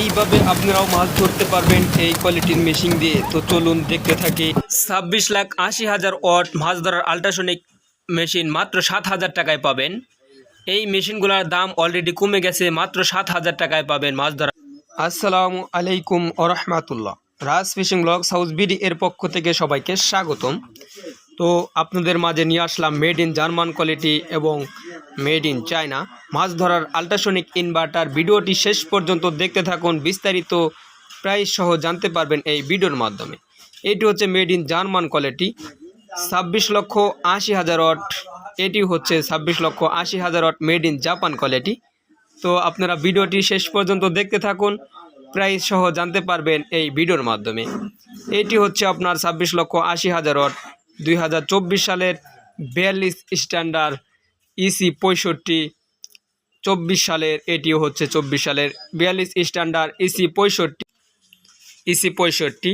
এইভাবে আপনারাও মাছ ধরতে পারবেন এই কোয়ালিটির মেশিন দিয়ে। তো চলুন দেখতে থাকি। ছাব্বিশ লাখ আশি হাজার ওয়াট মাছ ধরার আল্ট্রাসনিক মেশিন মাত্র সাত হাজার টাকায় পাবেন। এই মেশিনগুলোর দাম অলরেডি কমে গেছে, মাত্র সাত হাজার টাকায় পাবেন মাছ ধরা। আসসালামু আলাইকুম ওরহমাতুল্লাহ Raj fishing blog south BD এর পক্ষ থেকে সবাইকে স্বাগতম। তো আপনাদের মাঝে নিয়ে আসলাম মেড ইন জার্মান কোয়ালিটি এবং মেড ইন চায়না মাছ ধরার আল্ট্রাসনিক ইনভার্টার ভিডিওটি শেষ পর্যন্ত দেখতে থাকুন। বিস্তারিত প্রাইস সহ জানতে পারবেন এই ভিডিওর মাধ্যমে। এটি হচ্ছে মেড ইন জার্মান কোয়ালিটি ছাব্বিশ লক্ষ আশি হাজার ওয়াট এটি হচ্ছে ছাব্বিশ লক্ষ আশি হাজার watt made in Japan quality তো আপনারা ভিডিওটি শেষ পর্যন্ত দেখতে থাকুন। প্রাইস সহ জানতে পারবেন এই ভিডিওর মাধ্যমে। এটি হচ্ছে আপনার ছাব্বিশ লক্ষ আশি হাজার ওয়াট দুই হাজার চব্বিশ সালের বিয়াল্লিশ স্ট্যান্ডার্ড ইসি পঁয়ষট্টি, চব্বিশ সালের এটিও হচ্ছে চব্বিশ সালের বিয়াল্লিশ স্ট্যান্ডার্ড ইসি পঁয়ষট্টি ইসি পঁয়ষট্টি।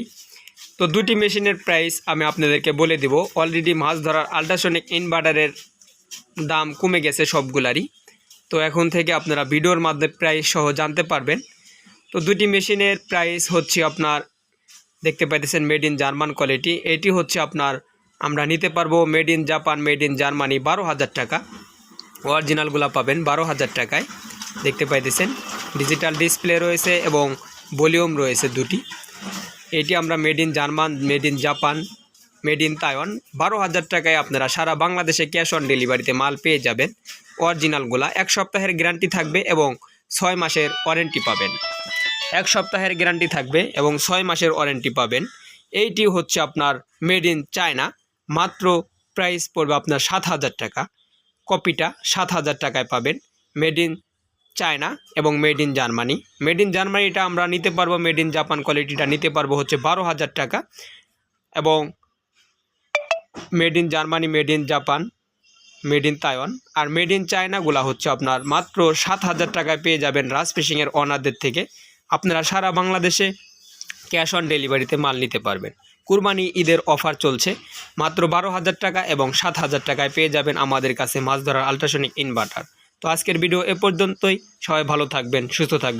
তো দুটি মেশিনের প্রাইস আমি আপনাদেরকে বলে দেব। অলরেডি মাছ ধরার আল্ট্রাসনিক ইনভার্টারের দাম কমে গেছে সবগুলারই। তো এখন থেকে আপনারা ভিডিওর মাধ্যমে প্রাইস সহ জানতে পারবেন। তো দুটি মেশিনের প্রাইস হচ্ছে আপনার, দেখতে পাইতেছেন মেড ইন জার্মান কোয়ালিটি এটি হচ্ছে আপনার আমরা নিতে পারব made in Japan made in Germany বারো হাজার টাকা। অরিজিনালগুলো পাবেন বারো হাজার টাকায়। দেখতে পাইতেছেন ডিজিটাল ডিসপ্লে রয়েছে এবং ভলিউম রয়েছে দুটি। এটি আমরা made in German made in Japan made in Taiwan বারো হাজার টাকায় আপনারা সারা বাংলাদেশে ক্যাশ অন ডেলিভারিতে মাল পেয়ে যাবেন। অরিজিনালগুলা এক সপ্তাহের গ্যারান্টি থাকবে এবং ছয় মাসের ওয়ারেন্টি পাবেন। এক সপ্তাহের গ্যারান্টি থাকবে এবং ছয় মাসের ওয়ারেন্টি পাবেন। এইটি হচ্ছে আপনার মেড ইন চায়না মাত্র প্রাইস পড়বে আপনার সাত হাজার টাকা। কপিটা সাত হাজার টাকায় পাবেন। মেড ইন চায়না এবং made in Germany made in জার্মানিটা আমরা নিতে পারব মেড ইন জাপান কোয়ালিটিটা নিতে পারব হচ্ছে বারো হাজার টাকা। এবং made in Germany made in Japan made in Taiwan R made in চায়নাগুলা হচ্ছে আপনার মাত্র সাত হাজার টাকায় পেয়ে যাবেন রাজ ফিশিংয়ের অনারদের থেকে। আপনারা সারা বাংলাদেশে ক্যাশ অন ডেলিভারিতে মাল নিতে পারবেন। কুরবানি ঈদের অফার চলছে। মাত্র বারো হাজার টাকা এবং সাত হাজার টাকায় পেয়ে যাবেন আমাদের কাছে মাছ ধরার আল্ট্রাসনিক ইনভার্টার। তো আজকের ভিডিও এ পর্যন্তই। সবাই ভালো থাকবেন, সুস্থ থাকবেন।